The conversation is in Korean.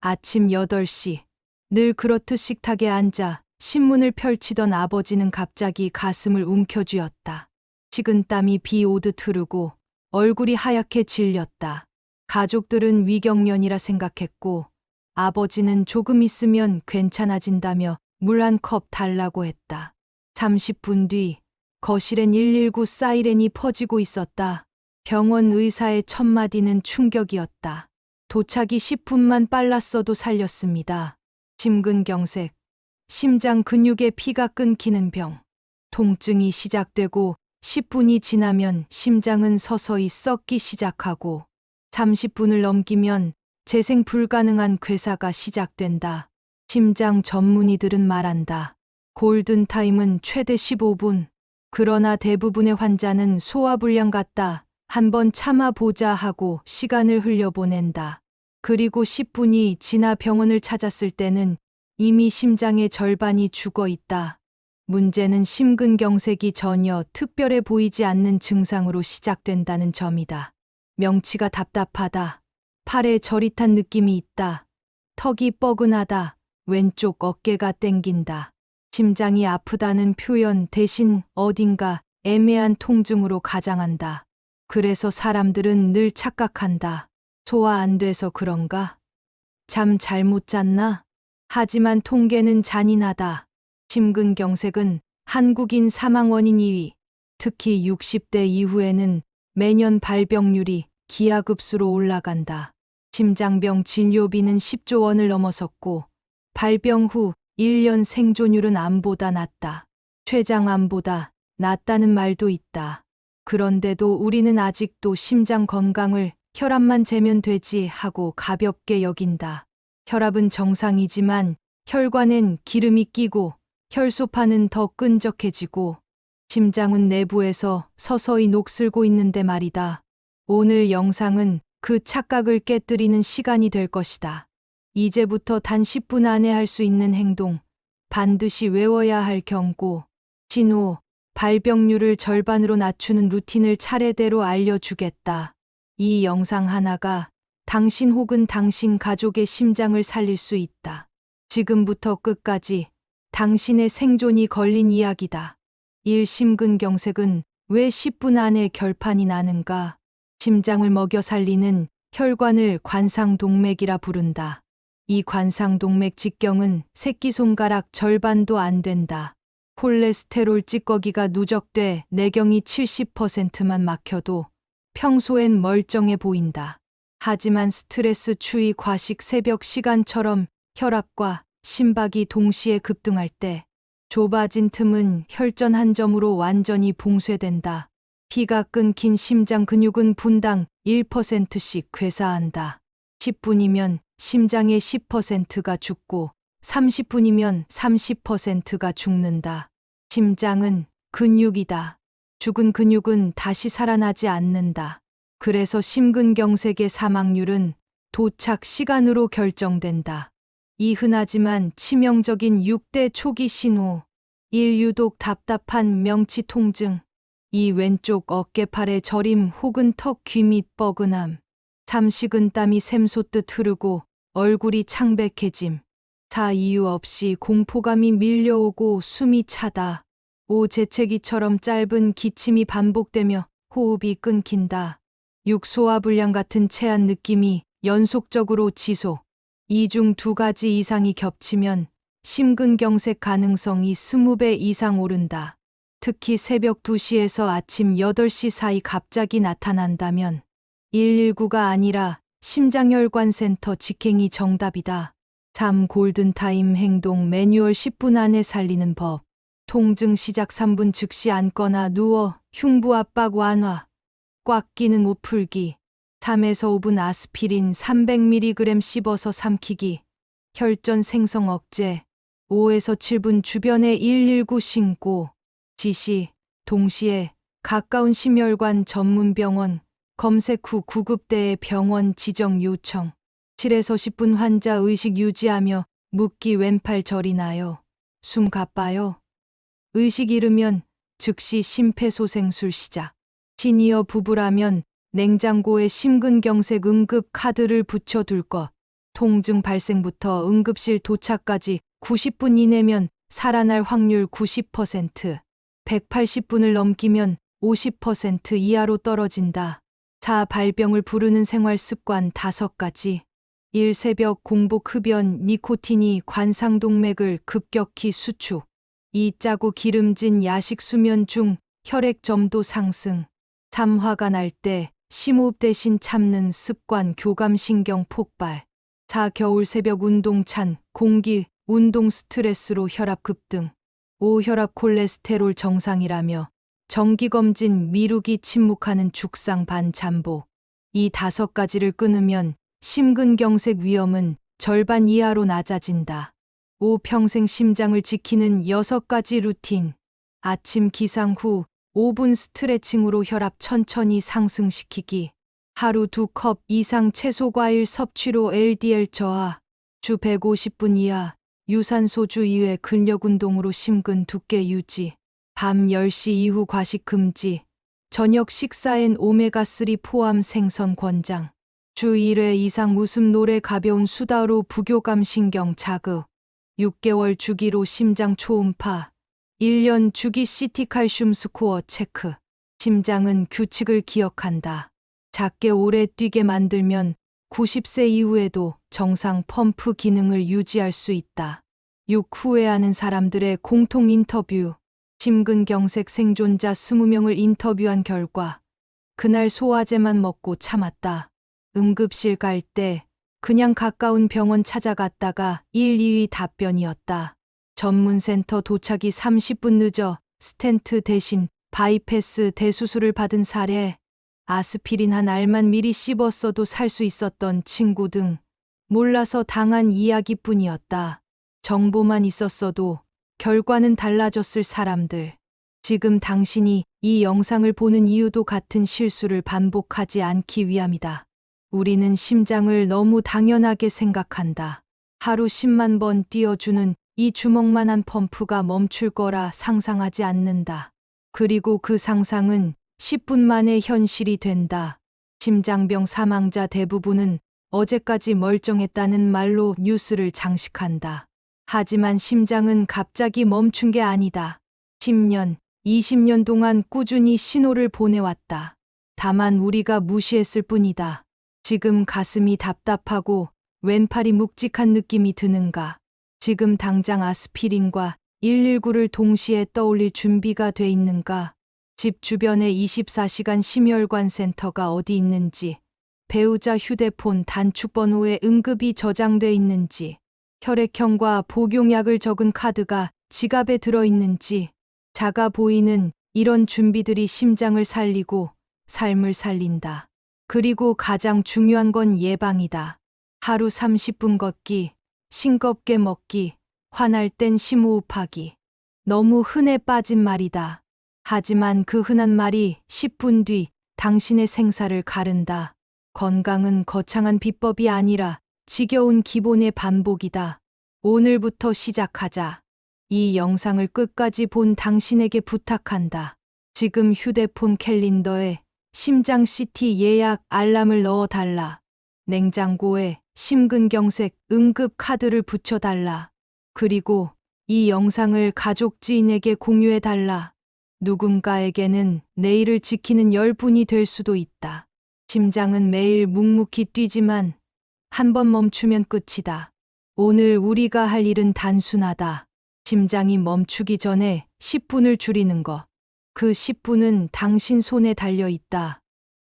아침 8시. 늘 그렇듯 식탁에 앉아 신문을 펼치던 아버지는 갑자기 가슴을 움켜쥐었다. 식은땀이 비 오듯 흐르고 얼굴이 하얗게 질렸다. 가족들은 위경련이라 생각했고 아버지는 조금 있으면 괜찮아진다며 물 한 컵 달라고 했다. 30분 뒤 거실엔 119 사이렌이 퍼지고 있었다. 병원 의사의 첫 마디는 충격이었다. 도착이 10분만 빨랐어도 살렸습니다. 심근경색, 심장 근육에 피가 끊기는 병, 통증이 시작되고 10분이 지나면 심장은 서서히 썩기 시작하고 30분을 넘기면 재생 불가능한 괴사가 시작된다. 심장 전문의들은 말한다. 골든타임은 최대 15분. 그러나 대부분의 환자는 소화불량 같다. 한번 참아보자 하고 시간을 흘려보낸다. 그리고 10분이 지나 병원을 찾았을 때는 이미 심장의 절반이 죽어 있다. 문제는 심근경색이 전혀 특별해 보이지 않는 증상으로 시작된다는 점이다. 명치가 답답하다. 팔에 저릿한 느낌이 있다. 턱이 뻐근하다. 왼쪽 어깨가 땡긴다. 심장이 아프다는 표현 대신 어딘가 애매한 통증으로 가장한다. 그래서 사람들은 늘 착각한다. 소화 안 돼서 그런가? 잠 잘 못 잤나? 하지만 통계는 잔인하다. 심근경색은 한국인 사망 원인 2위. 특히 60대 이후에는 매년 발병률이 기하급수로 올라간다. 심장병 진료비는 10조 원을 넘어섰고 발병 후 1년 생존율은 암보다 낮다. 췌장암보다 낫다는 말도 있다. 그런데도 우리는 아직도 심장 건강을 혈압만 재면 되지 하고 가볍게 여긴다. 혈압은 정상이지만 혈관엔 기름이 끼고 혈소판은 더 끈적해지고 심장은 내부에서 서서히 녹슬고 있는데 말이다. 오늘 영상은 그 착각을 깨뜨리는 시간이 될 것이다. 이제부터 단 10분 안에 할 수 있는 행동, 반드시 외워야 할 경고, 진호, 발병률을 절반으로 낮추는 루틴을 차례대로 알려주겠다. 이 영상 하나가 당신 혹은 당신 가족의 심장을 살릴 수 있다. 지금부터 끝까지 당신의 생존이 걸린 이야기다. 1. 심근경색은 왜 10분 안에 결판이 나는가? 심장을 먹여 살리는 혈관을 관상동맥이라 부른다. 이 관상동맥 직경은 새끼손가락 절반도 안 된다. 콜레스테롤 찌꺼기가 누적돼 내경이 70%만 막혀도 평소엔 멀쩡해 보인다. 하지만 스트레스 추위 과식 새벽 시간처럼 혈압과 심박이 동시에 급등할 때 좁아진 틈은 혈전 한 점으로 완전히 봉쇄된다. 피가 끊긴 심장 근육은 분당 1%씩 괴사한다. 10분이면 심장의 10%가 죽고 30분이면 30%가 죽는다. 심장은 근육이다. 죽은 근육은 다시 살아나지 않는다. 그래서 심근경색의 사망률은 도착 시간으로 결정된다. 이 흔하지만 치명적인 6대 초기 신호. 1. 유독 답답한 명치 통증. 2. 왼쪽 어깨팔의 저림 혹은 턱 귀 밑 뻐근함. 3. 식은땀이 샘솟듯 흐르고 얼굴이 창백해짐. 4. 이유 없이 공포감이 밀려오고 숨이 차다. 5. 재채기처럼 짧은 기침이 반복되며 호흡이 끊긴다. 6. 소화 불량 같은 체한 느낌이 연속적으로 지속. 이 중 두 가지 이상이 겹치면 심근경색 가능성이 20배 이상 오른다. 특히 새벽 2시에서 아침 8시 사이 갑자기 나타난다면 119가 아니라 심장혈관센터 직행이 정답이다. 3. 골든타임 행동 매뉴얼 10분 안에 살리는 법. 통증 시작 3분 즉시 앉거나 누워 흉부 압박 완화. 꽉 끼는 옷 풀기. 3에서 5분 아스피린 300mg 씹어서 삼키기. 혈전 생성 억제. 5에서 7분 주변에 119 신고. 지시. 동시에 가까운 심혈관 전문 병원 검색 후 구급대의 병원 지정 요청. 7에서 10분 환자 의식 유지하며 묻기 왼팔 절이 나요. 숨 가빠요. 의식 잃으면 즉시 심폐소생술 시작. 시니어 부부라면 냉장고에 심근경색 응급 카드를 붙여둘 것. 통증 발생부터 응급실 도착까지 90분 이내면 살아날 확률 90%, 180분을 넘기면 50% 이하로 떨어진다. 4. 발병을 부르는 생활 습관 5가지. 1. 새벽 공복 흡연 니코틴이 관상동맥을 급격히 수축. 2. 짜고 기름진 야식 수면 중 혈액 점도 상승. 3. 화가 날 때 심호흡 대신 참는 습관 교감신경 폭발. 4. 겨울 새벽 운동 찬 공기 운동 스트레스로 혈압 급등. 5. 혈압 콜레스테롤 정상이라며 정기검진 미루기 침묵하는 죽상 반잠복. 이 다섯 가지를 끊으면 심근경색 위험은 절반 이하로 낮아진다. 5. 평생 심장을 지키는 여섯 가지 루틴. 아침 기상 후 5분 스트레칭으로 혈압 천천히 상승시키기. 하루 두 컵 이상 채소 과일 섭취로 LDL 저하. 주 150분 이하 유산소주 이외 근력 운동으로 심근 두께 유지. 밤 10시 이후 과식 금지. 저녁 식사엔 오메가3 포함 생선 권장. 주 1회 이상 웃음 노래 가벼운 수다로 부교감 신경 자극. 6개월 주기로 심장 초음파. 1년 주기 CT 칼슘 스코어 체크. 심장은 규칙을 기억한다. 작게 오래 뛰게 만들면 90세 이후에도 정상 펌프 기능을 유지할 수 있다. 6. 후회하는 사람들의 공통 인터뷰. 심근경색 생존자 20명을 인터뷰한 결과 그날 소화제만 먹고 참았다. 응급실 갈 때 그냥 가까운 병원 찾아갔다가 1, 2위 답변이었다. 전문센터 도착이 30분 늦어 스텐트 대신 바이패스 대수술을 받은 사례. 아스피린 한 알만 미리 씹었어도 살 수 있었던 친구 등 몰라서 당한 이야기뿐이었다. 정보만 있었어도 결과는 달라졌을 사람들. 지금 당신이 이 영상을 보는 이유도 같은 실수를 반복하지 않기 위함이다. 우리는 심장을 너무 당연하게 생각한다. 하루 10만 번 뛰어주는 이 주먹만한 펌프가 멈출 거라 상상하지 않는다. 그리고 그 상상은 10분 만에 현실이 된다. 심장병 사망자 대부분은 어제까지 멀쩡했다는 말로 뉴스를 장식한다. 하지만 심장은 갑자기 멈춘 게 아니다. 10년, 20년 동안 꾸준히 신호를 보내왔다. 다만 우리가 무시했을 뿐이다. 지금 가슴이 답답하고 왼팔이 묵직한 느낌이 드는가. 지금 당장 아스피린과 119를 동시에 떠올릴 준비가 돼 있는가. 집 주변에 24시간 심혈관 센터가 어디 있는지, 배우자 휴대폰 단축번호에 응급이 저장돼 있는지, 혈액형과 복용약을 적은 카드가 지갑에 들어 있는지, 작아 보이는 이런 준비들이 심장을 살리고 삶을 살린다. 그리고 가장 중요한 건 예방이다. 하루 30분 걷기, 싱겁게 먹기, 화날 땐 심호흡하기. 너무 흔해 빠진 말이다. 하지만 그 흔한 말이 10분 뒤 당신의 생사를 가른다. 건강은 거창한 비법이 아니라 지겨운 기본의 반복이다. 오늘부터 시작하자. 이 영상을 끝까지 본 당신에게 부탁한다. 지금 휴대폰 캘린더에 심장 CT 예약 알람을 넣어 달라. 냉장고에 심근경색 응급 카드를 붙여달라. 그리고 이 영상을 가족 지인에게 공유해 달라. 누군가에게는 내일을 지키는 열분이 될 수도 있다. 심장은 매일 묵묵히 뛰지만 한 번 멈추면 끝이다. 오늘 우리가 할 일은 단순하다. 심장이 멈추기 전에 10분을 줄이는 것. 그 10분은 당신 손에 달려 있다.